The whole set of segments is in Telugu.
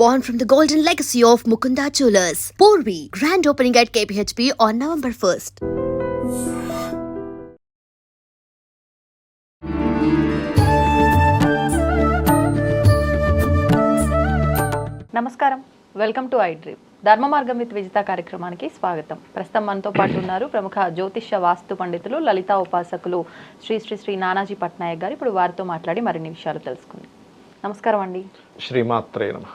born from the golden legacy of Mukunda Jewelers. Porvi, grand opening at KPHP on November 1st. నమస్కారం. Welcome to I dream Dharma Margam with Vijitha కార్యక్రమానికి స్వాగతం. ప్రస్తుతం మనతో పాటు ఉన్నారు ప్రముఖ జ్యోతిష్య వాస్తు పండితులు లలితా ఉపాసకులు శ్రీ శ్రీ శ్రీ నానాజీ పట్నాయక్ గారు. ఇప్పుడు వారితో మాట్లాడి మరిన్ని విషయాలు తెలుసుకుందాం. నమస్కారం అండి. శ్రీమాత్రే నమ.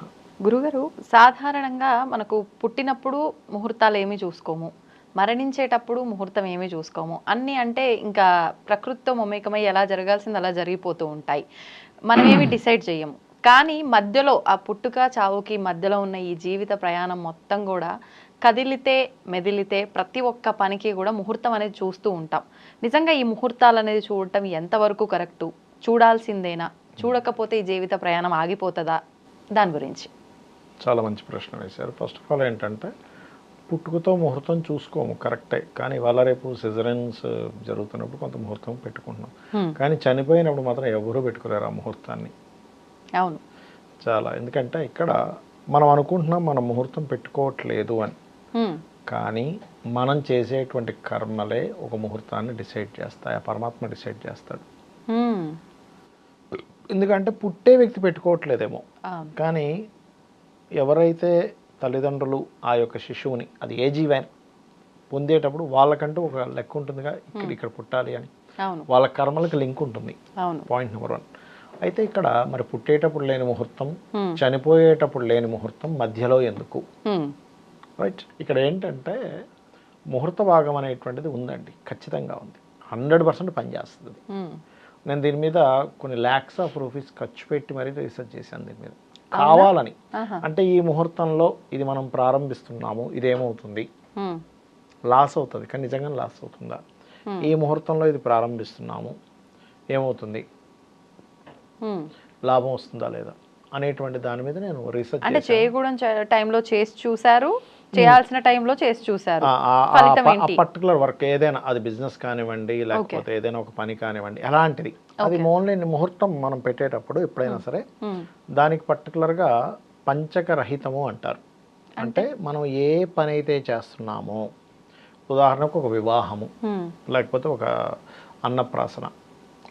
గురుగారు సాధారణంగా మనకు పుట్టినప్పుడు ముహూర్తాలు ఏమీ చూసుకోము. మరణించేటప్పుడు ముహూర్తం ఏమీ చూసుకోము. అన్నీ అంటే ఇంకా ప్రకృతితో మమేకమై ఎలా జరగాల్సింది అలా జరిగిపోతూ ఉంటాయి. మనం ఏమి డిసైడ్ చేయము. కానీ మధ్యలో ఆ పుట్టుక చావుకి మధ్యలో ఉన్న ఈ జీవిత ప్రయాణం మొత్తం కూడా కదిలితే మెదిలితే ప్రతి ఒక్క పనికి కూడా ముహూర్తం అనేది చూస్తూ ఉంటాం. నిజంగా ఈ ముహూర్తాలు అనేది చూడటం ఎంతవరకు కరెక్టు? చూడాల్సిందేనా? చూడకపోతే ఈ జీవిత ప్రయాణం ఆగిపోతుందా? దాని గురించి. చాలా మంచి ప్రశ్న వేశారు. ఫస్ట్ ఆఫ్ ఆల్ ఏంటంటే పుట్టుకతో ముహూర్తం చూసుకోము కరెక్టే. కానీ ఇవాళ రేపు సిజరెన్స్ జరుగుతున్నప్పుడు కొంత ముహూర్తం పెట్టుకుంటున్నాం. కానీ చనిపోయినప్పుడు మాత్రం ఎవరూ పెట్టుకోలేరు ఆ ముహూర్తాన్ని. అవును. చాలా. ఎందుకంటే ఇక్కడ మనం అనుకుంటున్నాం మనం ముహూర్తం పెట్టుకోవట్లేదు అని. కానీ మనం చేసేటువంటి కర్మలే ఒక ముహూర్తాన్ని డిసైడ్ చేస్తాయి. ఆ పరమాత్మ డిసైడ్ చేస్తాడు. ఎందుకంటే పుట్టే వ్యక్తి పెట్టుకోవట్లేదేమో. కానీ ఎవరైతే తల్లిదండ్రులు ఆ యొక్క శిశువుని అది ఏ జీవైనా పొందేటప్పుడు వాళ్ళకంటూ ఒక లెక్క ఉంటుందిగా ఇక్కడ ఇక్కడ పుట్టాలి అని. వాళ్ళ కర్మలకు లింక్ ఉంటుంది. Point number one. అయితే ఇక్కడ మరి పుట్టేటప్పుడు లేని ముహూర్తం. చనిపోయేటప్పుడు లేని ముహూర్తం మధ్యలో ఎందుకు. రైట్. ఇక్కడ ఏంటంటే ముహూర్త భాగం అనేటువంటిది ఉందండి. ఖచ్చితంగా ఉంది. హండ్రెడ్ పర్సెంట్ పనిచేస్తుంది. నేను దీని మీద కొన్ని ల్యాక్స్ ఆఫ్ రూపీస్ ఖర్చు పెట్టి మరీ రీసెర్చ్ చేశాను దీని మీద. కావాలని. అంటే ఈ ముహూర్తంలో ఇది మనం ప్రారంభిస్తున్నాము ఇదేమవుతుంది. లాస్ అవుతుంది కానీ నిజంగా లాస్ అవుతుందా. ఈ ముహూర్తంలో ఇది ప్రారంభిస్తున్నాము ఏమవుతుంది. లాభం వస్తుందా లేదా అనేటువంటి దాని మీద నేను రీసెర్చ్ అంటే చేయకూడని టైంలో చేసి చూశారు చేయాల్సిన టైంలో చేసి ఏంటి? పర్టికులర్ వర్క్ ఏదైనా అది బిజినెస్ కానివ్వండి లేకపోతే ఏదైనా ఒక పని కానివ్వండి అలాంటిది. అది ఓన్లీ ముహూర్తం మనం పెట్టేటప్పుడు ఎప్పుడైనా సరే. దానికి పర్టికులర్గా పంచక రహితము అంటారు. అంటే మనం ఏ పని అయితే చేస్తున్నామో ఉదాహరణకు ఒక వివాహము హ్మ్. లేకపోతే ఒక అన్నప్రాసన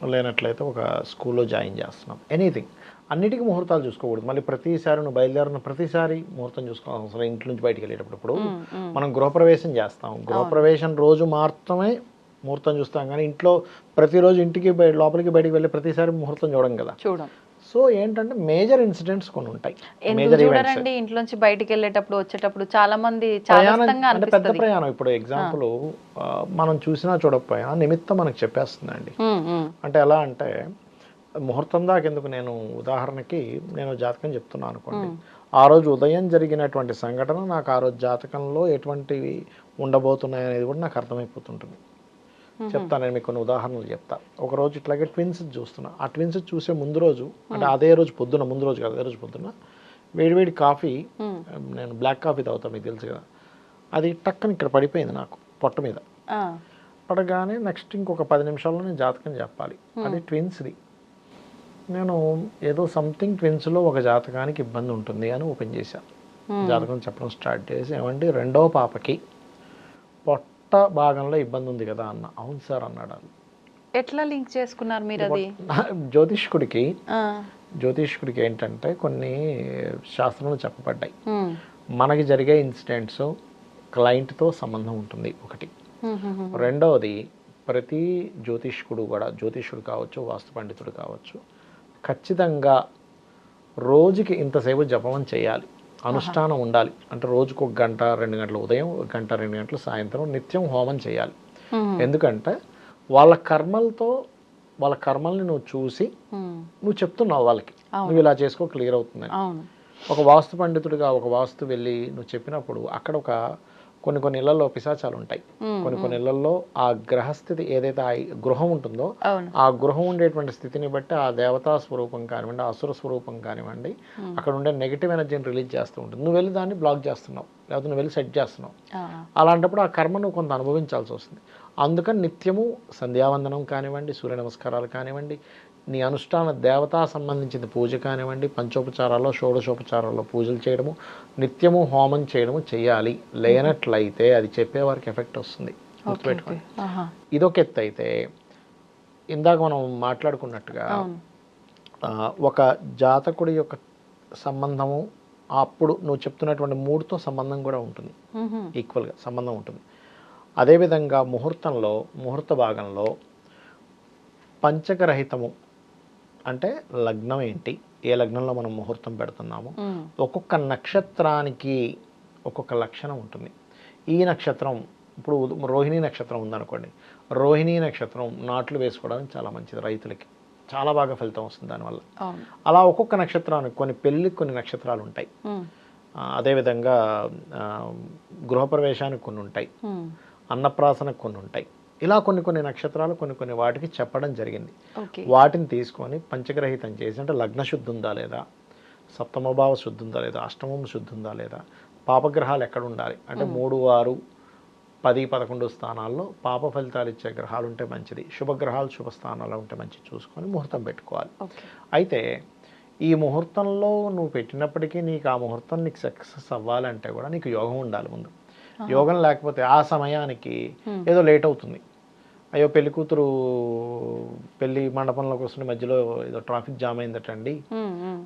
లేనట్లయితే ఒక స్కూల్లో జాయిన్ చేస్తున్నాం ఎనీథింగ్. అన్నిటికీ ముహూర్తాలు చూసుకోకూడదు. మళ్ళీ ప్రతిసారి నువ్వు బయలుదేరిన ప్రతిసారి ముహూర్తం చూసుకోవాల్సిన అవసరం ఇంటి నుంచి బయటికి వెళ్ళేటప్పుడు మనం గృహప్రవేశం చేస్తాం. గృహప్రవేశం రోజు మాత్రమే ముహూర్తం చూస్తాం. కానీ ఇంట్లో ప్రతిరోజు ఇంటికి లోపలికి బయటికి వెళ్ళే ప్రతిసారి ముహూర్తం చూడం కదా. సో ఏంటంటే మేజర్ ఇన్సిడెంట్స్ కొన్ని ఉంటాయి. Major events. ఇంట్లోంచి బయటికి వెళ్ళేటప్పుడు వచ్చేటప్పుడు చాలా మంది అంటే పెద్ద ప్రయాణం. ఇప్పుడు ఎగ్జాంపుల్ మనం చూసినా చూడకపోయినా నిమిత్తం మనకు చెప్పేస్తుందండి. అంటే ఎలా అంటే ముహూర్తం దాకా ఎందుకు నేను ఉదాహరణకి నేను జాతకం చెప్తున్నాను అనుకోండి. ఆ రోజు ఉదయం జరిగినటువంటి సంఘటన నాకు ఆ రోజు జాతకంలో ఎటువంటివి ఉండబోతున్నాయి అనేది కూడా నాకు అర్థమైపోతుంటుంది. చెప్తాను నేను మీకు కొన్ని ఉదాహరణలు చెప్తా. ఒక రోజు ఇట్లాగే ట్విన్స్ చూస్తున్నా. ఆ ట్విన్స్ చూసే ముందు రోజు అంటే అదే రోజు పొద్దున ముందు రోజు కాదు అదే రోజు పొద్దున వేడివేడి కాఫీ నేను బ్లాక్ కాఫీ తాగుతాను మీకు తెలుసు కదా. అది టక్కన ఇక్కడ పడిపోయింది నాకు పొట్ట మీద. పడగానే నెక్స్ట్ ఇంకొక పది నిమిషాల్లో నేను జాతకం చెప్పాలి. అది ట్విన్స్ది. నేను ఏదో సంథింగ్ ట్విన్స్లో ఒక జాతకానికి ఇబ్బంది ఉంటుంది అని ఓపెన్ చేశాను జాతకం చెప్పడం స్టార్ట్ చేసి ఏమండి రెండో పాపకి పొట్ట భాగంలో ఇబ్బంది ఉంది కదా అన్న అవును సార్ అన్నాడు అది ఎట్లా లింక్ చేసుకున్నారు మీరు అది జ్యోతిష్కుడికి. జ్యోతిష్కుడికి ఏంటంటే కొన్ని శాస్త్రంలో చెప్పబడ్డాయి హ్మ్. మనకి జరిగే ఇన్సిడెంట్స్ క్లయింట్తో సంబంధం ఉంటుంది ఒకటి. హ్మ్. రెండవది ప్రతి జ్యోతిష్కుడు కూడా జ్యోతిష్కుడు కావచ్చు వాస్తు పండితుడు కావచ్చు ఖచ్చితంగా రోజుకి ఇంతసేపు జపం చేయాలి. అనుష్ఠానం ఉండాలి. అంటే రోజుకు ఒక గంట రెండు గంటల ఉదయం ఒక గంట రెండు గంటల సాయంత్రం నిత్యం హోమం చేయాలి. ఎందుకంటే వాళ్ళ కర్మలతో వాళ్ళ కర్మల్ని నువ్వు చూసి. నువ్వు చెప్తున్నావు వాళ్ళకి. నువ్వు ఇలా చేసుకో క్లియర్ అవుతుందని. అవును. ఒక వాస్తు పండితుడిగా ఒక వాస్తు వెళ్ళి నువ్వు చెప్పినప్పుడు అక్కడ ఒక కొన్ని కొన్ని ఇళ్ళలో పిశాచాలు ఉంటాయి కొన్ని కొన్ని ఇళ్ళలో ఆ గ్రహస్థితి ఏదైతే ఆ గృహం ఉంటుందో ఆ గృహం ఉండేటువంటి స్థితిని బట్టి ఆ దేవతా స్వరూపం కానివ్వండి అసుర స్వరూపం కానివ్వండి అక్కడ ఉండే నెగిటివ్ ఎనర్జీని రిలీజ్ చేస్తూ ఉంటుంది. నువ్వు వెళ్ళి దాన్ని బ్లాక్ చేస్తున్నావు లేకపోతే నువ్వు వెళ్ళి సెట్ చేస్తున్నావు. అలాంటప్పుడు ఆ కర్మ నువ్వు కొంత అనుభవించాల్సి వస్తుంది. అందుకని నిత్యము సంధ్యావందనం కానివ్వండి సూర్య నమస్కారాలు కానివ్వండి నీ అనుష్ఠాన దేవతా సంబంధించిన పూజ కానివ్వండి పంచోపచారాల్లో షోడశోపచారాల్లో పూజలు చేయడము నిత్యము హోమం చేయడము చేయాలి. లేనట్లయితే అది చెప్పేవారికి ఎఫెక్ట్ వస్తుంది. గుర్తుపెట్టుకోండి. ఇదొక ఎత్తు అయితే ఇందాక మనం మాట్లాడుకున్నట్టుగా ఒక జాతకుడి యొక్క సంబంధము అప్పుడు నువ్వు చెప్తున్నటువంటి మూడుతో సంబంధం కూడా ఉంటుంది. ఈక్వల్గా సంబంధం ఉంటుంది. అదేవిధంగా ముహూర్తంలో ముహూర్త భాగంలో పంచకరహితము అంటే లగ్నం ఏంటి? ఏ లగ్నంలో మనం ముహూర్తం పెడుతున్నాము. ఒక్కొక్క నక్షత్రానికి ఒక్కొక్క లక్షణం ఉంటుంది. ఈ నక్షత్రం ఇప్పుడు రోహిణీ నక్షత్రం ఉందనుకోండి. రోహిణీ నక్షత్రం నాట్లు వేసుకోవడానికి చాలా మంచిది రైతులకి. చాలా బాగా ఫలితం వస్తుంది దానివల్ల. అలా ఒక్కొక్క నక్షత్రానికి కొన్ని పెళ్ళికి కొన్ని నక్షత్రాలు ఉంటాయి. అదేవిధంగా గృహప్రవేశానికి కొన్ని ఉంటాయి. అన్నప్రాసనకు కొన్ని ఉంటాయి. ఇలా కొన్ని కొన్ని నక్షత్రాలు కొన్ని కొన్ని వాటికి చెప్పడం జరిగింది. వాటిని తీసుకొని పంచగ్రహితం చేసి అంటే లగ్న శుద్ధి ఉందా లేదా? సప్తమభావ శుద్ధి ఉందా లేదా? అష్టమం శుద్ధి ఉందా లేదా? పాపగ్రహాలు ఎక్కడ ఉండాలి? అంటే మూడు ఆరు పది పదకొండు స్థానాల్లో పాప ఫలితాలు ఇచ్చే గ్రహాలు ఉంటే మంచిది. శుభగ్రహాలు శుభ స్థానాల్లో ఉంటే మంచిది. చూసుకొని ముహూర్తం పెట్టుకోవాలి. అయితే ఈ ముహూర్తంలో నువ్వు పెట్టినప్పటికీ నీకు ఆ ముహూర్తం నీకు సక్సెస్ అవ్వాలంటే కూడా నీకు యోగం ఉండాలి ముందు. యోగం లేకపోతే ఆ సమయానికి ఏదో లేట్ అవుతుంది. అయ్యో పెళ్ళి కూతురు పెళ్ళి మండపంలోకి వస్తున్న మధ్యలో ఏదో ట్రాఫిక్ జామ్ అయిందటండి.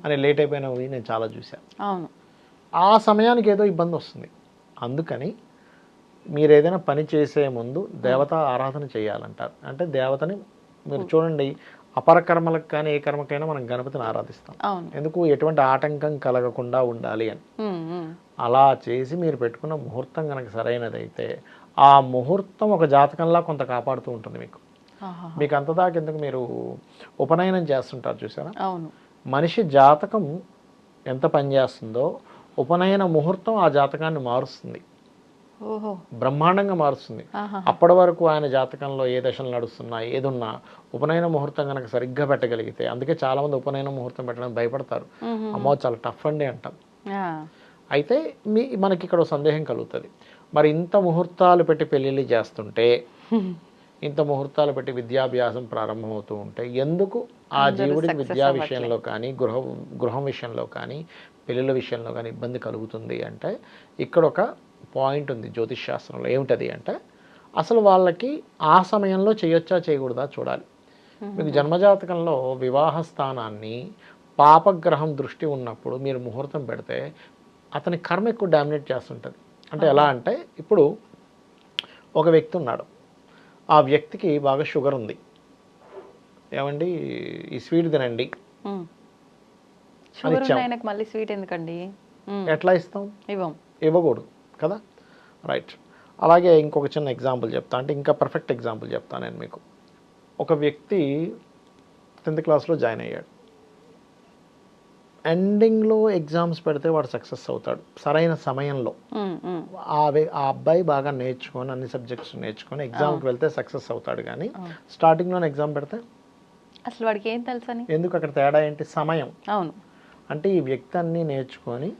అని లేట్ అయిపోయినవి నేను చాలా చూశాను అవును. ఆ సమయానికి ఏదో ఇబ్బంది వస్తుంది. అందుకని మీరు ఏదైనా పని చేసే ముందు దేవత ఆరాధన చేయాలంటారు అంటే దేవతని మీరు చూడండి అపర కర్మలకు కానీ ఏ కర్మకైనా మనం గణపతిని ఆరాధిస్తాం. ఎందుకు? ఎటువంటి ఆటంకం కలగకుండా ఉండాలి అని. అలా చేసి మీరు పెట్టుకున్న ముహూర్తం కనుక సరైనదైతే ఆ ముహూర్తం ఒక జాతకంలా కొంత కాపాడుతూ ఉంటుంది మీకు. మీకు అంతదాకా ఎందుకు మీరు ఉపనయనం చేస్తుంటారు చూసారా? మనిషి జాతకం ఎంత పనిచేస్తుందో ఉపనయన ముహూర్తం ఆ జాతకాన్ని మారుస్తుంది. బ్రహ్మాండంగా మారుస్తుంది. అప్పటి వరకు ఆయన జాతకంలో ఏ దశలు నడుస్తున్నా ఏదున్నా ఉపనయన ముహూర్తం కనుక సరిగ్గా పెట్టగలిగితే అందుకే చాలా మంది ఉపనయన ముహూర్తం పెట్టడానికి భయపడతారు. అమ్మో చాలా టఫ్ అండి అంటాం. అయితే మీ మనకి ఇక్కడ ఒక సందేహం కలుగుతుంది. మరి ఇంత ముహూర్తాలు పెట్టి పెళ్ళిళ్ళు చేస్తుంటే ఇంత ముహూర్తాలు పెట్టి విద్యాభ్యాసం ప్రారంభమవుతూ ఉంటే ఎందుకు ఆ జీవుడికి విద్యా విషయంలో కానీ గృహ గృహం విషయంలో కానీ పెళ్ళిళ్ళ విషయంలో కానీ ఇబ్బంది కలుగుతుంది అంటే ఇక్కడ ఒక పాయింట్ ఉంది జ్యోతిష్ శాస్త్రంలో. ఏమిటది అంటే అసలు వాళ్ళకి ఆ సమయంలో చేయొచ్చా చేయకూడదా చూడాలి. మీకు జన్మజాతకంలో వివాహ స్థానాన్ని పాపగ్రహం దృష్టి ఉన్నప్పుడు మీరు ముహూర్తం పెడితే అతని కర్మ ఎక్కువ డామినేట్ చేస్తుంటుంది. అంటే ఎలా అంటే ఇప్పుడు ఒక వ్యక్తి ఉన్నాడు. ఆ వ్యక్తికి బాగా షుగర్ ఉంది. ఏమండి? ఈ స్వీట్ తినండి. ఆయనకు మళ్ళీ స్వీట్ ఎందుకండి. ఎట్లా ఇస్తాం? ఇవ్వం. ఇవ్వకూడదు కదా? రైట్. అలాగే ఇంకొక చిన్న ఎగ్జాంపుల్ చెప్తా. అంటే ఇంకా పర్ఫెక్ట్ ఎగ్జాంపుల్ చెప్తాను నేను మీకు. ఒక వ్యక్తి టెన్త్ క్లాస్లో జాయిన్ అయ్యాడు. ఎండింగ్లో ఎగ్జామ్స్ పెడితే వాడు సక్సెస్ అవుతాడు. సరైన సమయంలో. ఆ ఆ అబ్బాయి బాగా నేర్చుకొని అన్ని సబ్జెక్ట్స్ నేర్చుకొని ఎగ్జామ్కి వెళ్తే సక్సెస్ అవుతాడు కానీ స్టార్టింగ్లోనే ఎగ్జామ్ పెడితే? అసలు వాడికి ఏం తెలుసని? ఎందుకు అక్కడ తేడా ఏంటి? సమయం. అవును. అంటే ఈ వ్యక్తి అన్నీ నేర్చుకొని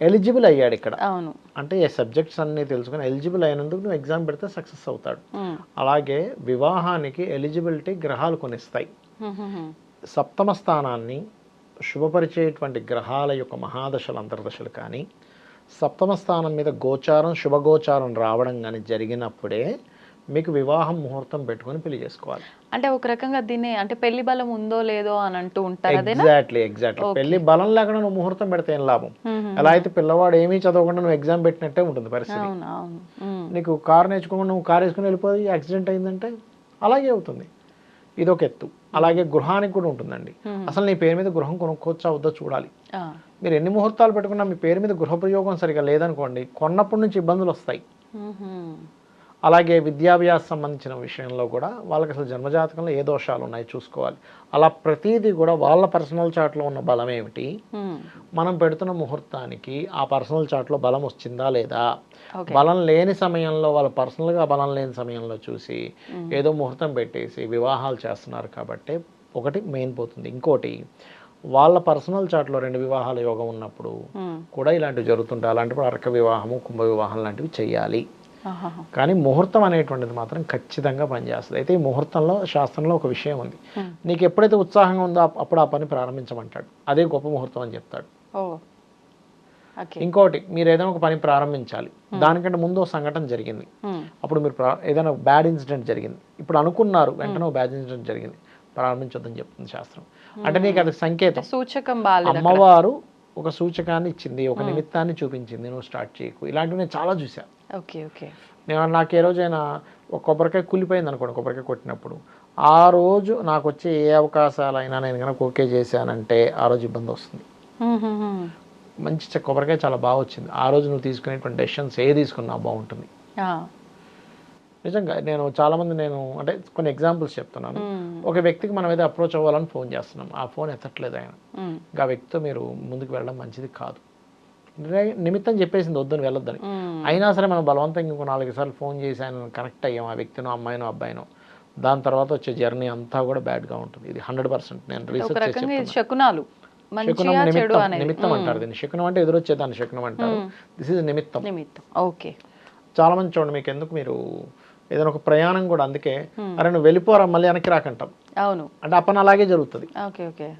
ఎలిజిబుల్ అయ్యాడు ఇక్కడ. అవును. అంటే ఈ సబ్జెక్ట్స్ అన్నీ తెలుసుకొని ఎలిజిబుల్ అయినందుకు నువ్వు ఎగ్జామ్ పెడితే సక్సెస్ అవుతాడు. అలాగే వివాహానికి ఎలిజిబిలిటీ గ్రహాలు కొనిస్తాయి. సప్తమ స్థానాన్ని శుభపరిచేటువంటి గ్రహాల యొక్క మహాదశలు అంతర్దశలు కానీ సప్తమ స్థానం మీద గోచారం శుభగోచారం రావడం కానీ జరిగినప్పుడే మీకు వివాహం ముహూర్తం పెట్టుకొని పెళ్ళి చేసుకోవాలి. అంటే ఒక రకంగా దీన్ని అంటే పెళ్ళి బలం ఉందో లేదో అని అంటూ ఉంటారు ఎగ్జాక్ట్లీ ఎగ్జాక్ట్లీ పెళ్ళి బలం లేకుండా నువ్వు ముహూర్తం పెడితే ఏం లాభం. ఎలా అయితే పిల్లవాడు ఏమీ చదవకుండా నువ్వు ఎగ్జామ్ పెట్టినట్టే ఉంటుంది పరిస్థితి. నీకు కారు నేర్చుకోకుండా నువ్వు కారు వేసుకుని వెళ్ళిపోయి యాక్సిడెంట్ అయిందంటే అలాగే అవుతుంది. ఇది ఒక ఎత్తు. అలాగే గృహానికి కూడా ఉంటుందండి అసలు నీ పేరు మీద గృహం కొనుక్కోవచ్చా వద్దో చూడాలి. మీరు ఎన్ని ముహూర్తాలు పెట్టుకున్నా మీ పేరు మీద గృహ ప్రయోగం సరిగా లేదనుకోండి కొన్నప్పటి నుంచి ఇబ్బందులు వస్తాయి. అలాగే విద్యాభ్యాస సంబంధించిన విషయంలో కూడా వాళ్ళకి అసలు జన్మజాతకంలో ఏ దోషాలు ఉన్నాయి చూసుకోవాలి. అలా ప్రతిదీ కూడా వాళ్ళ పర్సనల్ చార్ట్లో ఉన్న బలం ఏమిటి. మనం పెడుతున్న ముహూర్తానికి ఆ పర్సనల్ చార్ట్లో బలం వచ్చిందా లేదా? బలం లేని సమయంలో వాళ్ళు పర్సనల్గా బలం లేని సమయంలో చూసి ఏదో ముహూర్తం పెట్టేసి వివాహాలు చేస్తున్నారు కాబట్టి ఒకటి మెయిన్ పోతుంది. ఇంకోటి వాళ్ళ పర్సనల్ చాట్లో రెండు వివాహాల యోగం ఉన్నప్పుడు. కూడా ఇలాంటివి జరుగుతుంటాయి. అలాంటప్పుడు అర్క వివాహము కుంభ వివాహం లాంటివి చేయాలి. కానీ ముహూర్తం అనేటువంటిది మాత్రం ఖచ్చితంగా పనిచేస్తుంది. అయితే ఈ ముహూర్తంలో శాస్త్రంలో ఒక విషయం ఉంది. నీకు ఎప్పుడైతే ఉత్సాహంగా ఉందో అప్- అప్పుడు ఆ పని ప్రారంభించమంటాడు. అదే గొప్ప ముహూర్తం అని చెప్తాడు. ఇంకోటి మీరు ఏదైనా ఒక పని ప్రారంభించాలి. దానికంటే ముందు ఒక సంఘటన జరిగింది. అప్పుడు మీరు ఏదైనా బ్యాడ్ ఇన్సిడెంట్ జరిగింది. ఇప్పుడు అనుకున్నారు వెంటనే ఒక బ్యాడ్ ఇన్సిడెంట్ జరిగింది. ప్రారంభించొద్దని చెప్తుంది శాస్త్రం. అంటే నీకు అది సంకేతం. సూచకం. అమ్మవారు ఒక సూచకాన్ని ఇచ్చింది ఒక నిమిత్తాన్ని చూపించింది నువ్వు స్టార్ట్ చేయకు. ఇలాంటివి నేను చాలా చూసా ఓకే ఓకే. నేను నాకు ఏ రోజైనా ఒక కొబ్బరికాయ కూలిపోయింది అనుకోండి కొబ్బరికాయ కొట్టినప్పుడు. ఆ రోజు నాకు వచ్చే ఏ అవకాశాలైనా నేను కనుక ఓకే చేశానంటే ఆ రోజు ఇబ్బంది వస్తుంది. మంచి కొబ్బరికాయ చాలా బాగా వచ్చింది. ఆ రోజు నువ్వు తీసుకునేటువంటి డెసిషన్స్ ఏ తీసుకున్నా బాగుంటుంది. నిజంగా నేను చాలామంది నేను అంటే కొన్ని ఎగ్జాంపుల్స్ చెప్తున్నాను. ఒక వ్యక్తికి మనం ఏదో అప్రోచ్ అవ్వాలని ఫోన్ చేస్తున్నాం. ఆ ఫోన్ ఎత్తట్లేదు ఆయన. ఇంకా ఆ వ్యక్తితో మీరు ముందుకు వెళ్ళడం మంచిది కాదు. నిమిత్తం చెప్పేసింది వద్దని వెళ్ళొద్దని. అయినా సరే మనం బలవంతంగా ఇంకో నాలుగు సార్లు ఫోన్ చేసి ఆయన కనెక్ట్ అయ్యాం ఆ వ్యక్తినో అమ్మాయినో అబ్బాయినో. దాని తర్వాత వచ్చే జర్నీ అంతా కూడా బ్యాడ్గా ఉంటుంది. ఇది హండ్రెడ్ పర్సెంట్ నేను రీసెర్చ్. శకునాలు. శకునం నిమిత్తం అంటారు దీన్ని. శకునం అంటే ఎదురొచ్చేదాన్ని శకునం అంటారు. దిస్ ఇస్ నిమిత్తం. ఓకే. చాలా మంది చూడండి మీకు ఎందుకు మీరు ఏదైనా ఒక ప్రయాణం కూడా అందుకే అరే నువ్వు వెళ్ళిపోరా మళ్ళీ వెనక్కి రాకంటాం. అవును. అంటే ఆ పని అలాగే జరుగుతుంది. Okay okay.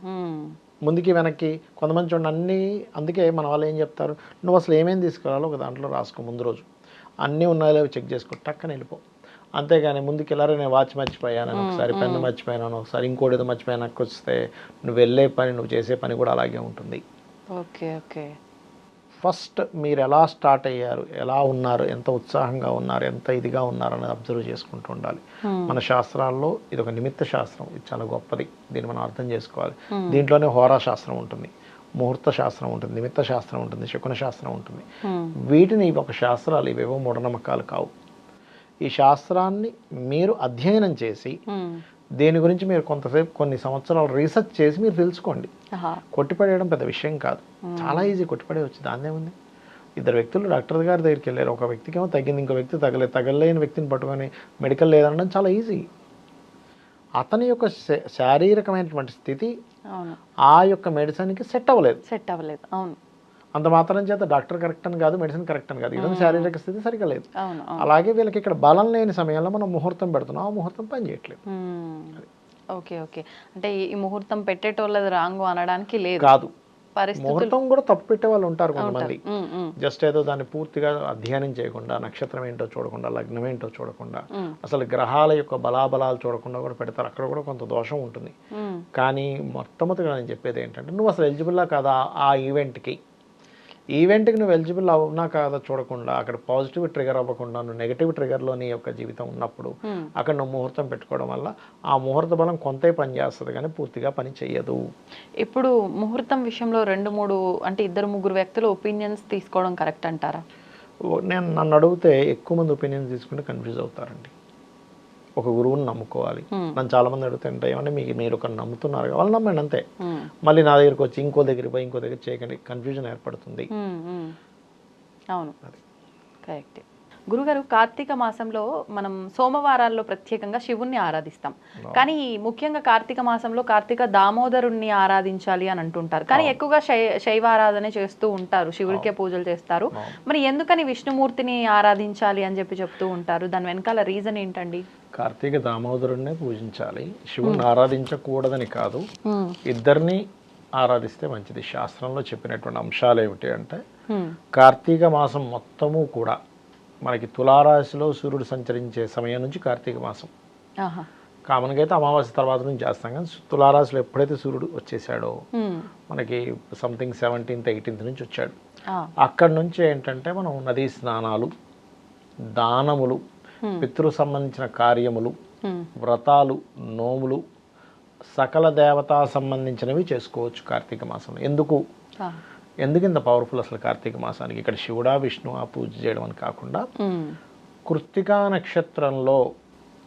ముందుకి వెనక్కి కొంతమంది చూడండి అన్నీ అందుకే మన వాళ్ళు ఏం చెప్తారు నువ్వు అసలు ఏమేమి తీసుకురాలో ఒక దాంట్లో రాసుకో ముందు రోజు. అన్నీ ఉన్నాయో చెక్ చేసుకో టక్కన వెళ్ళిపో. అంతేగాని ముందుకు వెళ్ళారే నేను వాచ్ మర్చిపోయాను ఒకసారి పెన్ను మర్చిపోయాను ఒకసారి ఇంకోటి ఏదో మర్చిపోయాను వస్తే నువ్వు వెళ్ళే పని నువ్వు చేసే పని కూడా అలాగే ఉంటుంది. Okay okay. ఫస్ట్ మీరు ఎలా స్టార్ట్ అయ్యారు ఎలా ఉన్నారు ఎంత ఉత్సాహంగా ఉన్నారు ఎంత ఇదిగా ఉన్నారు అనేది అబ్జర్వ్ చేసుకుంటూ ఉండాలి. మన శాస్త్రాల్లో ఇది ఒక నిమిత్త శాస్త్రం ఇది చాలా గొప్పది దీన్ని మనం అర్థం చేసుకోవాలి. దీంట్లోనే హోరా శాస్త్రం ఉంటుంది ముహూర్త శాస్త్రం ఉంటుంది నిమిత్త శాస్త్రం ఉంటుంది శకున శాస్త్రం ఉంటుంది. వీటిని ఒక శాస్త్రాలు ఇవేవో మూఢనమ్మకాలు కావు. ఈ శాస్త్రాన్ని మీరు అధ్యయనం చేసి దేని గురించి మీరు కొంతసేపు కొన్ని సంవత్సరాలు రీసెర్చ్ చేసి మీరు తెలుసుకోండి. కొట్టిపడేయడం పెద్ద విషయం కాదు. చాలా ఈజీ కొట్టిపడేయచ్చు దాన్నే ఉంది. ఇద్దరు వ్యక్తులు డాక్టర్ గారి దగ్గరికి వెళ్ళారు. ఒక వ్యక్తికి ఏమో తగ్గింది ఇంకో వ్యక్తి తగలేదు తగలేని వ్యక్తిని పట్టుకొని మెడికల్ లేదనడం చాలా ఈజీ అతని యొక్క శారీరకమైనటువంటి స్థితి ఆ యొక్క మెడిసిన్కి సెట్ అవ్వలేదు. సెట్ అవ్వలేదు. అవును. అంత మాత్రం చేత డాక్టర్ కరెక్ట్ అని కాదు మెడిసిన్ కరెక్ట్ అని కాదు. ఇతని శారీరక స్థితి సరిగా లేదు. అలాగే వీళ్ళకి ఇక్కడ బలం లేని సమయంలో మనం ముహూర్తం పెడుతున్నాం ఆ ముహూర్తం పని చేయట్లేదు. Okay okay. అంటే ఈ- ముహూర్తం పెట్టేటోళ్ళది రాంగు అనడానికి లేదు. కాదు. ముహూర్తం కూడా తప్పు పెట్టే వాళ్ళు ఉంటారు కొంతమంది. జస్ట్ ఏదో దాన్ని పూర్తిగా అధ్యయనం చేయకుండా నక్షత్రం ఏంటో చూడకుండా లగ్నం ఏంటో చూడకుండా. అసలు గ్రహాల యొక్క బలాబలాలు చూడకుండా కూడా పెడతారు. అక్కడ కూడా కొంత దోషం ఉంటుంది. కానీ మొట్టమొదటిగా నేను చెప్పేది ఏంటంటే నువ్వు అసలు ఎలిజిబుల్లా కాదా ఆ ఈవెంట్కి ఈవెంట్కి నువ్వు ఎలిజిబుల్ అవునా కాదా చూడకుండా అక్కడ పాజిటివ్ ట్రిగర్ అవ్వకుండా నువ్వు నెగిటివ్ ట్రిగర్లో నీ యొక్క జీవితం ఉన్నప్పుడు. అక్కడ నువ్వు ముహూర్తం పెట్టుకోవడం వల్ల ఆ ముహూర్త బలం కొంతే పని చేస్తుంది కానీ పూర్తిగా పని చెయ్యదు. ఇప్పుడు ముహూర్తం విషయంలో రెండు మూడు అంటే ఇద్దరు ముగ్గురు వ్యక్తుల ఒపీనియన్స్ తీసుకోవడం కరెక్ట్ అంటారా? నేను నన్ను అడిగితే ఎక్కువ మంది ఒపీనియన్స్ తీసుకుంటే కన్ఫ్యూజ్ అవుతారండి. ఒక గురువుని నమ్ముకోవాలి. నన్ను చాలా మంది అడుగుతుంటే ఏమంటే మీకు మీరు ఒకరు నమ్ముతున్నారు కదా, వాళ్ళు నమ్మండి అంతే. మళ్ళీ నా దగ్గరికి వచ్చి ఇంకో దగ్గరికి పోయి ఇంకో దగ్గర చేయకండి కన్ఫ్యూజన్ ఏర్పడుతుంది. అవును. కరెక్ట్. గురుగారు కార్తీక మాసంలో మనం సోమవారాల్లో ప్రత్యేకంగా శివుణ్ణి ఆరాధిస్తాం. కానీ ముఖ్యంగా కార్తీక మాసంలో కార్తీక దామోదరుణ్ణి ఆరాధించాలి అని అంటుంటారు. కానీ ఎక్కువగా శై శైవ ఆరాధనే చేస్తూ ఉంటారు శివుడికే పూజలు చేస్తారు. మరి ఎందుకని విష్ణుమూర్తిని ఆరాధించాలి అని చెప్పి చెప్తూ ఉంటారు? దాని వెనకాల రీజన్ ఏంటండి? కార్తీక దామోదరుణ్ణే పూజించాలి. శివుణ్ణి ఆరాధించకూడదని కాదు. ఇద్దరిని ఆరాధిస్తే మంచిది. శాస్త్రంలో చెప్పినటువంటి అంశాలు ఏమిటి అంటే. కార్తీక మాసం మొత్తము కూడా మనకి తులారాశిలో సూర్యుడు సంచరించే సమయం నుంచి కార్తీక మాసం. కామన్గా అయితే అమావాస్య తర్వాత నుంచి చేస్తాం కానీ తులారాశిలో ఎప్పుడైతే సూర్యుడు వచ్చేసాడో. మనకి సంథింగ్ సెవెంటీన్త్ ఎయిటీన్త్ నుంచి వచ్చాడు. అక్కడి నుంచి ఏంటంటే మనం నదీ స్నానాలు దానములు పితృ సంబంధించిన కార్యములు. వ్రతాలు నోములు సకల దేవతా సంబంధించినవి చేసుకోవచ్చు కార్తీక మాసంలో ఎందుకు. ఎందుకు ఇంత పవర్ఫుల్ అసలు కార్తీక మాసానికి ఇక్కడ శివుడా విష్ణు ఆ పూజ చేయడం అని కాకుండా. కృత్తికా నక్షత్రంలో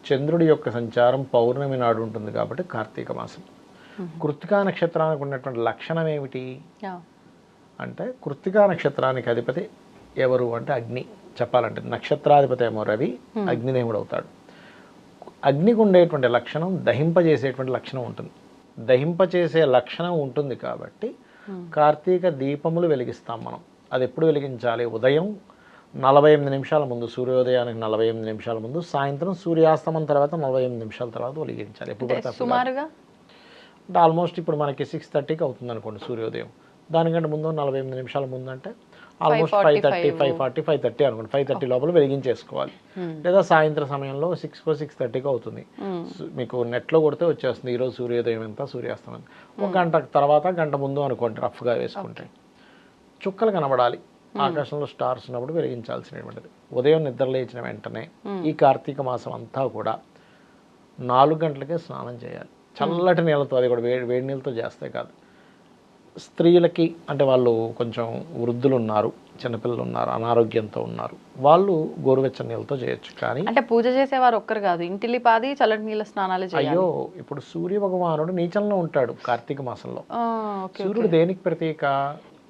చంద్రుడి యొక్క సంచారం పౌర్ణమి నాడు ఉంటుంది కాబట్టి కార్తీక మాసం కృత్తికా నక్షత్రానికి ఉన్నటువంటి లక్షణం ఏమిటి. అంటే కృత్తికా నక్షత్రానికి అధిపతి ఎవరు అంటే అగ్ని చెప్పాలంటే నక్షత్రాధిపతి ఏమో రవి అగ్నిదేవుడు అవుతాడు. అగ్నికి ఉండేటువంటి లక్షణం దహింపజేసేటువంటి లక్షణం ఉంటుంది. దహింపచేసే లక్షణం ఉంటుంది కాబట్టి కార్తీక దీపములు వెలిగిస్తాం మనం. అది ఎప్పుడు వెలిగించాలి? ఉదయం నలభై ఎనిమిది నిమిషాల ముందు సూర్యోదయానికి నలభై ఎనిమిది నిమిషాల ముందు సాయంత్రం సూర్యాస్తమం తర్వాత నలభై ఎనిమిది నిమిషాల తర్వాత వెలిగించాలి. ఎప్పుడు. సుమారుగా? అంటే ఆల్మోస్ట్ ఇప్పుడు మనకి సిక్స్ థర్టీకి అవుతుంది అనుకోండి సూర్యోదయం. దానికంటే ముందు నలభై ఎనిమిది నిమిషాల ముందు అంటే almost five thirty five forty five thirty అనుకోండి. ఫైవ్ థర్టీ లోపల వెలిగించేసుకోవాలి. లేదా సాయంత్రం సమయంలో సిక్స్ ఫోర్ సిక్స్ థర్టీకి అవుతుంది. సు- మీకు నెట్లో కొడితే వచ్చేస్తుంది. ఈరోజు సూర్యోదయం ఎంత సూర్యాస్తమయం ఎంత. ఒక గంట తర్వాత గంట ముందు అనుకోండి రఫ్గా వేసుకుంటే. చుక్కలు కనబడాలి. ఆకాశంలో స్టార్స్ ఉన్నప్పుడు వెలిగించాల్సినటువంటిది. ఉదయం నిద్ర లేచిన వెంటనే ఈ కార్తీక మాసం అంతా కూడా నాలుగు గంటలకే స్నానం చేయాలి. చల్లటి నీళ్ళతో అది కూడా వేడి వేడి నీళ్ళతో చేస్తే కాదు. స్త్రీలకి అంటే వాళ్ళు కొంచెం వృద్ధులు ఉన్నారు చిన్నపిల్లలు ఉన్నారు అనారోగ్యంతో ఉన్నారు. వాళ్ళు గోరువెచ్చని నీళ్ళతో చేయొచ్చు కానీ అంటే పూజ చేసేవారు ఒక్కరు కాదు. ఇంటిల్లి పాది చల్లటి నీళ్ళ స్నానాలు అయ్యో ఇప్పుడు సూర్య భగవానుడు నీచంలో ఉంటాడు కార్తీక మాసంలో. సూర్యుడు దేనికి ప్రతీక?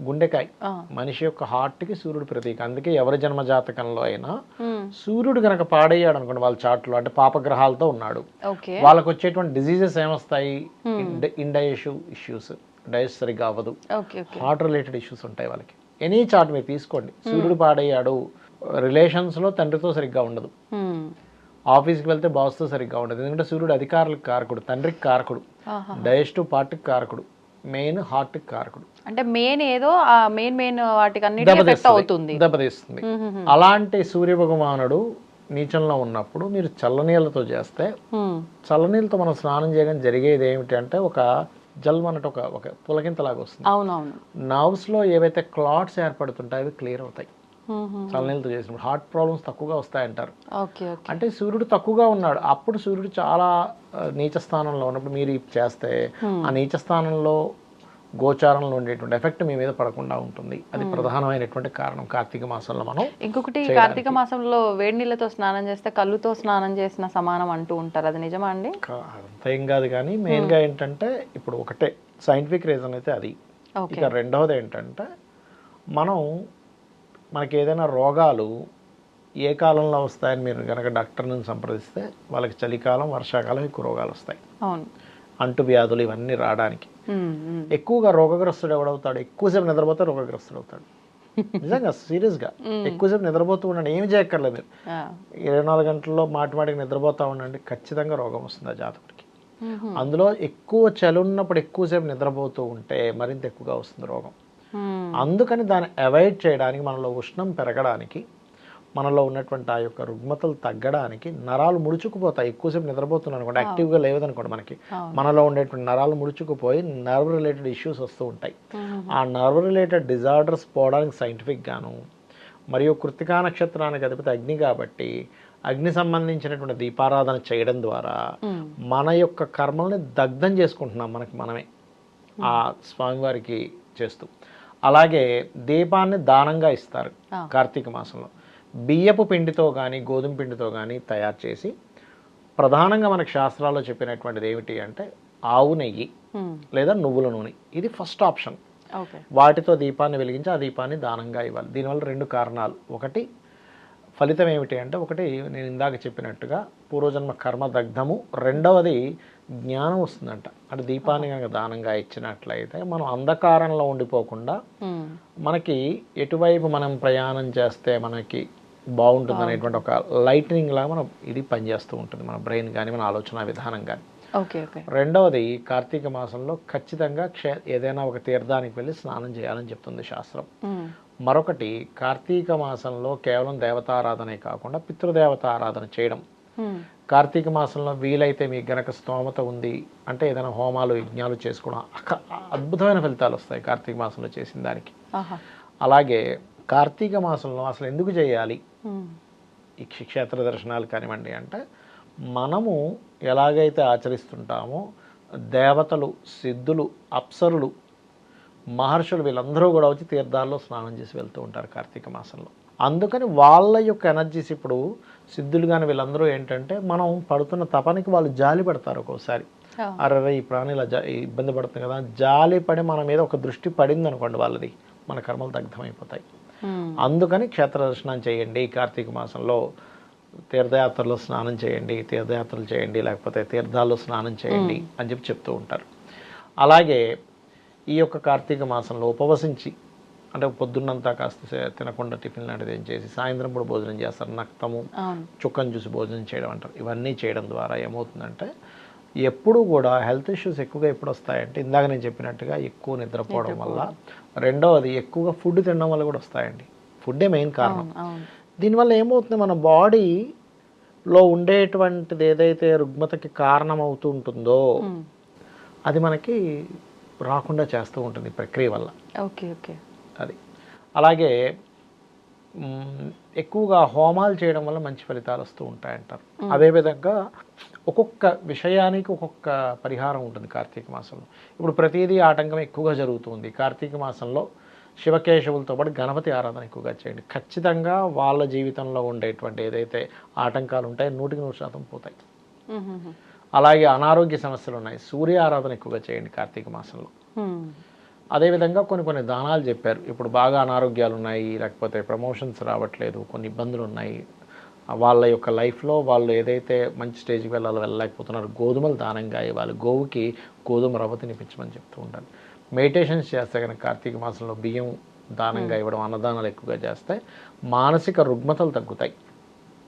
గుండెకాయ. మనిషి యొక్క హార్ట్కి సూర్యుడు ప్రతీక. అందుకే ఎవరి జన్మ జాతకంలో అయినా సూర్యుడు గనక పాడయ్యాడు అనుకోండి వాళ్ళ చాట్లో అంటే పాపగ్రహాలతో ఉన్నాడు. వాళ్ళకి వచ్చేటువంటి డిజీజెస్ ఏమొస్తాయి? ఇండైషు ఇష్యూస్. డైజెస్ట్ సరిగ్గా అవ్వదు. హార్ట్ రిలేటెడ్ ఇష్యూస్ ఉంటాయి వాళ్ళకి. ఎనీ చార్ట్ మీరు తీసుకోండి. సూర్యుడు పాడయ్యాడు. రిలేషన్స్లో తండ్రితో సరిగ్గా ఉండదు. ఆఫీస్కి వెళ్తే బాస్తో సరిగ్గా ఉండదు. ఎందుకంటే సూర్యుడు అధికారులకు కారకుడు తండ్రికి కారకుడు. ఆహా. డైజెస్టివ్ పార్ట్కి కారకుడు. మెయిన్ హార్ట్కి కారకుడు. అంటే మెయిన్ ఏదో ఆ మెయిన్ మెయిన్ వాటికి దెబ్బతీస్తుంది అవుతుంది. దెబ్బతీస్తుంది అలాంటి సూర్య భగవానుడు నీచంలో ఉన్నప్పుడు మీరు చల్లనీళ్ళతో చేస్తే ఉమ్, చల్లనీళ్ళతో మనం స్నానం చేయడం జరిగేది ఏమిటి అంటే ఒక జల్ అన్నట్టు ఒక ఒక పులకింతలాగా వస్తుంది. అవునవును. నర్వ్స్లో ఏవైతే క్లాట్స్ ఏర్పడుతుంటాయో అవి క్లియర్ అవుతాయి. చల్లనీళ్ళతో చేసినప్పుడు. హార్ట్ ప్రాబ్లమ్స్ తక్కువగా వస్తాయంటారు. అంటే సూర్యుడు తక్కువగా ఉన్నాడు. అప్పుడు సూర్యుడు చాలా నీచ స్థానంలో ఉన్నప్పుడు మీరు చేస్తే ఆ నీచ స్థానంలో గోచారంలో ఉండేటువంటి ఎఫెక్ట్ మీ మీద పడకుండా ఉంటుంది. అది ప్రధానమైనటువంటి కారణం కార్తీక మాసంలో మనం ఇంకొకటి కార్తీక మాసంలో వేడి నీళ్ళతో స్నానం చేస్తే కళ్ళుతో స్నానం చేసిన సమానం అంటూ ఉంటారు. అది నిజమా అండి? అంత ఏం కాదు కానీ మెయిన్గా ఏంటంటే ఇప్పుడు ఒకటే సైంటిఫిక్ రీజన్ అయితే అది. ఇక రెండవది ఏంటంటే మనం మనకి ఏదైనా రోగాలు ఏ కాలంలో వస్తాయని మీరు కనుక డాక్టర్ని సంప్రదిస్తే వాళ్ళకి చలికాలం వర్షాకాలం ఎక్కువ రోగాలు వస్తాయి. అవును. అంటు వ్యాధులు ఇవన్నీ రావడానికి. ఎక్కువగా రోగగ్రస్తుడు ఎవడవుతాడు? ఎక్కువసేపు నిద్రపోతే రోగగ్రస్తుడు అవుతాడు. నిజంగా సీరియస్గా. ఎక్కువసేపు నిద్రపోతూ ఉండండి ఏమి చేయక్కర్లేదు. మీరు ఇరవై నాలుగు గంటల్లో మాటి మాటికి నిద్రపోతూ ఉండండి ఖచ్చితంగా రోగం వస్తుంది ఆ జాతకుడికి. అందులో ఎక్కువ చలి ఉన్నప్పుడు ఎక్కువసేపు నిద్రపోతూ ఉంటే మరింత ఎక్కువగా వస్తుంది రోగం. అందుకని దాన్ని అవాయిడ్ చేయడానికి మనలో ఉష్ణం పెరగడానికి మనలో ఉన్నటువంటి ఆ యొక్క రుగ్మతలు తగ్గడానికి నరాలు ముడుచుకుపోతాయి. ఎక్కువసేపు నిద్రపోతున్నాను అనుకోండి యాక్టివ్గా లేవదనుకోండి మనకి. మనలో ఉండేటువంటి నరాలు ముడుచుకుపోయి నర్వ్ రిలేటెడ్ ఇష్యూస్ వస్తూ ఉంటాయి. ఆ నర్వ్ రిలేటెడ్ డిజార్డర్స్ పోవడానికి సైంటిఫిక్ గాను మరియు కృతికా నక్షత్రానికి అధిపతి అగ్ని కాబట్టి అగ్ని సంబంధించినటువంటి దీపారాధన చేయడం ద్వారా మన యొక్క కర్మల్ని దగ్ధం చేసుకుంటున్నాం మనకి మనమే. ఆ స్వామివారికి చేస్తూ. అలాగే దీపాన్ని దానంగా ఇస్తారు. కార్తీక మాసంలో. బియ్యపు పిండితో కానీ గోధుమ పిండితో కానీ తయారు చేసి ప్రధానంగా మనకు శాస్త్రాల్లో చెప్పినటువంటిది ఏమిటి అంటే ఆవు నెయ్యి లేదా నువ్వుల నూనె. ఇది ఫస్ట్ ఆప్షన్. వాటితో దీపాన్ని వెలిగించి ఆ దీపాన్ని దానంగా ఇవ్వాలి. దీనివల్ల రెండు కారణాలు. ఒకటి ఫలితం ఏమిటి అంటే ఒకటి నేను ఇందాక చెప్పినట్టుగా పూర్వజన్మ కర్మ దగ్ధము. రెండవది జ్ఞానం వస్తుందంట. అంటే దీపాన్ని కనుక దానంగా ఇచ్చినట్లయితే మనం అంధకారంలో ఉండిపోకుండా మనకి ఎటువైపు మనం ప్రయాణం చేస్తే మనకి బాగుంటుంది అనేటువంటి ఒక లైట్నింగ్ లాగా మనం ఇది పనిచేస్తూ ఉంటుంది. మన బ్రెయిన్ కానీ మన ఆలోచన విధానం కానీ రెండవది కార్తీక మాసంలో ఖచ్చితంగా క్షే ఏదైనా ఒక తీర్థానికి వెళ్ళి స్నానం చేయాలని చెప్తుంది శాస్త్రం. మరొకటి కార్తీక మాసంలో కేవలం దేవతారాధనే కాకుండా పితృదేవత ఆరాధన చేయడం. కార్తీక మాసంలో వీలైతే మీకు గనక స్తోమత ఉంది అంటే ఏదైనా హోమాలు యజ్ఞాలు చేసుకోవడం అద్భుతమైన ఫలితాలు వస్తాయి కార్తీక మాసంలో చేసిన దానికి. అలాగే కార్తీక మాసంలో అసలు ఎందుకు చేయాలి? ఈ క్ష- క్షేత్ర దర్శనాలు కానివ్వండి అంటే మనము ఎలాగైతే ఆచరిస్తుంటామో దేవతలు సిద్ధులు అప్సరులు మహర్షులు వీళ్ళందరూ కూడా వచ్చి తీర్థాల్లో స్నానం చేసి వెళ్తూ ఉంటారు కార్తీక మాసంలో. అందుకని వాళ్ళ యొక్క ఎనర్జీస్ ఇప్పుడు సిద్ధులు కానీ వీళ్ళందరూ ఏంటంటే మనం పడుతున్న తపనికి వాళ్ళు జాలి పడతారు ఒక్కోసారి. అరే ఈ ప్రాణి ఇలా జా ఇబ్బంది పడుతుంది కదా జాలి పడి మన మీద ఒక దృష్టి పడింది అనుకోండి వాళ్ళది. మన కర్మలు దగ్ధమైపోతాయి. అందుకని క్షేత్ర దర్శనం చేయండి. కార్తీక మాసంలో తీర్థయాత్రలో స్నానం చేయండి తీర్థయాత్రలు చేయండి లేకపోతే తీర్థాల్లో స్నానం చేయండి అని చెప్పి చెప్తూ ఉంటారు. అలాగే ఈ యొక్క కార్తీక మాసంలో ఉపవసించి అంటే పొద్దున్నంతా కాస్త తినకుండా టిఫిన్ లాంటిది ఏం చేసి సాయంత్రం కూడా భోజనం చేస్తారు. నక్తము చుక్కను చూసి భోజనం చేయడం అంటారు. ఇవన్నీ చేయడం ద్వారా ఏమవుతుందంటే ఎప్పుడు కూడా హెల్త్ ఇష్యూస్ ఎక్కువగా ఎప్పుడు వస్తాయంటే ఇందాక నేను చెప్పినట్టుగా ఎక్కువ నిద్రపోవడం వల్ల. రెండవది ఎక్కువగా ఫుడ్ తినడం వల్ల కూడా వస్తాయండి. ఫుడ్డే మెయిన్ కారణం. దీనివల్ల ఏమవుతుంది? మన బాడీలో ఉండేటువంటిది ఏదైతే రుగ్మతకి కారణం అవుతూ ఉంటుందో. అది మనకి రాకుండా చేస్తూ ఉంటుంది ప్రక్రియ వల్ల. Okay okay. అది. అలాగే ఎక్కువగా హోమాలు చేయడం వల్ల మంచి ఫలితాలు వస్తూ ఉంటాయంటారు. అదేవిధంగా ఒక్కొక్క విషయానికి ఒక్కొక్క పరిహారం ఉంటుంది కార్తీక మాసంలో. ఇప్పుడు ప్రతిదీ ఆటంకం ఎక్కువగా జరుగుతుంది. కార్తీక మాసంలో శివకేశవులతో పాటు గణపతి ఆరాధన ఎక్కువగా చేయండి. ఖచ్చితంగా వాళ్ళ జీవితంలో ఉండేటువంటి ఏదైతే ఆటంకాలు ఉంటాయో నూటికి నూరు శాతం పోతాయి. అలాగే అనారోగ్య సమస్యలు ఉన్నాయి. సూర్య ఆరాధన ఎక్కువగా చేయండి కార్తీక మాసంలో. అదేవిధంగా కొన్ని కొన్ని దానాలు చెప్పారు. ఇప్పుడు బాగా అనారోగ్యాలు ఉన్నాయి లేకపోతే ప్రమోషన్స్ రావట్లేదు కొన్ని ఇబ్బందులు ఉన్నాయి. వాళ్ళ యొక్క లైఫ్లో వాళ్ళు ఏదైతే మంచి స్టేజ్కి వెళ్ళాలో వెళ్ళలేకపోతున్నారు గోధుమలు దానంగా ఇవ్వాలి. గోవుకి గోధుమ రవ్వ తినిపించమని చెప్తూ ఉండాలి మెడిటేషన్స్ చేస్తే కనుక కార్తీక మాసంలో బియ్యం దానంగా ఇవ్వడం అన్నదానాలు ఎక్కువగా చేస్తే మానసిక రుగ్మతలు తగ్గుతాయి.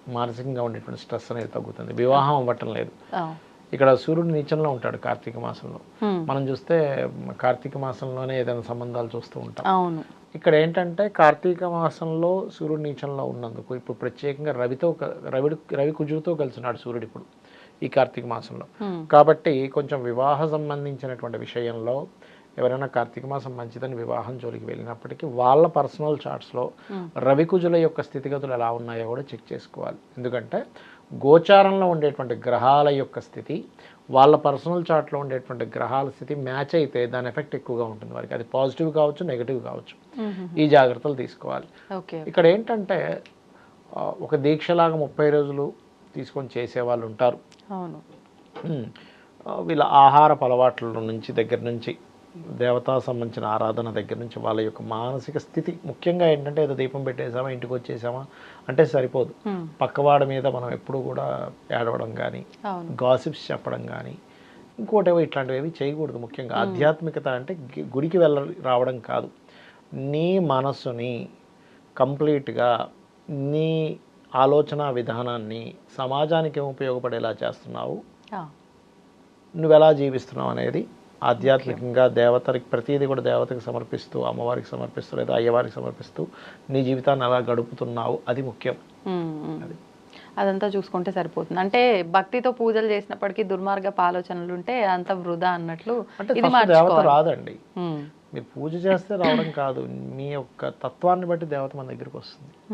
మానసికంగా ఉండేటువంటి స్ట్రెస్ అనేది తగ్గుతుంది. వివాహం అవ్వటం లేదు. ఇక్కడ సూర్యుడు నీచంలో ఉంటాడు కార్తీక మాసంలో. మనం చూస్తే కార్తీక మాసంలోనే ఏదైనా సంబంధాలు చూస్తూ ఉంటాం. ఇక్కడ ఏంటంటే కార్తీక మాసంలో సూర్యుడు నీచంలో ఉన్నందుకు ఇప్పుడు ప్రత్యేకంగా రవితో క- రవిడు రవి కుజుడితో కలిసినాడు సూర్యుడు ఇప్పుడు ఈ కార్తీక మాసంలో. కాబట్టి కొంచెం వివాహ సంబంధించినటువంటి విషయంలో ఎవరైనా కార్తీక మాసం మంచిదని వివాహం జోలికి వెళ్ళినప్పటికీ వాళ్ళ పర్సనల్ చార్ట్స్లో రవి కుజుల యొక్క స్థితిగతులు ఎలా ఉన్నాయో కూడా చెక్ చేసుకోవాలి. ఎందుకంటే గోచారంలో ఉండేటువంటి గ్రహాల యొక్క స్థితి వాళ్ళ పర్సనల్ చార్ట్లో ఉండేటువంటి గ్రహాల స్థితి మ్యాచ్ అయితే దాని ఎఫెక్ట్ ఎక్కువగా ఉంటుంది వారికి అది పాజిటివ్ కావచ్చు నెగిటివ్ కావచ్చు. ఈ జాగ్రత్తలు తీసుకోవాలి. ఓకే ఇక్కడ ఏంటంటే ఒక దీక్షలాగా ముప్పై రోజులు తీసుకొని చేసేవాళ్ళు ఉంటారు. అవును. ఉమ్. ఆ, వీళ్ళ ఆహారపు అలవాట్ల నుంచి దగ్గర నుంచి దేవతా సంబంధించిన ఆరాధన దగ్గర నుంచి వాళ్ళ యొక్క మానసిక స్థితి. ముఖ్యంగా ఏంటంటే ఏదో దీపం పెట్టేసామా ఇంటికి వచ్చేసామా అంటే సరిపోదు. పక్కవాడి మీద మనం ఎప్పుడూ కూడా ఏడవడం కానీ గాసిప్స్ చెప్పడం కానీ ఇంకోటేవో ఇట్లాంటివి ఏవి చేయకూడదు. ముఖ్యంగా ఆధ్యాత్మికత అంటే గుడికి వెళ్ళ రావడం కాదు. నీ మనస్సుని కంప్లీట్గా నీ ఆలోచన విధానాన్ని సమాజానికి ఏం ఉపయోగపడేలా చేస్తున్నావు? ఆ. నువ్వు ఎలా జీవిస్తున్నావు అనేది ఆధ్యాత్మికంగా దేవతకి ప్రతిదీ కూడా దేవతకి సమర్పిస్తూ అమ్మవారికి సమర్పిస్తూ లేదా అయ్యవారికి సమర్పిస్తూ నీ జీవితాన్ని ఎలా గడుపుతున్నావు. అది ముఖ్యం. మ్మ్. అదంతా చూసుకుంటే సరిపోతుంది. అంటే భక్తితో పూజలు చేసినప్పటికీ దుర్మార్గపు ఆలోచనలు ఉంటే అంత వృధా అన్నట్లు ఇది దేవత రాదండి. మీరు పూజ చేస్తే రావడం కాదు. మీ యొక్క తత్వాన్ని బట్టి దేవత మన దగ్గరికి వస్తుంది.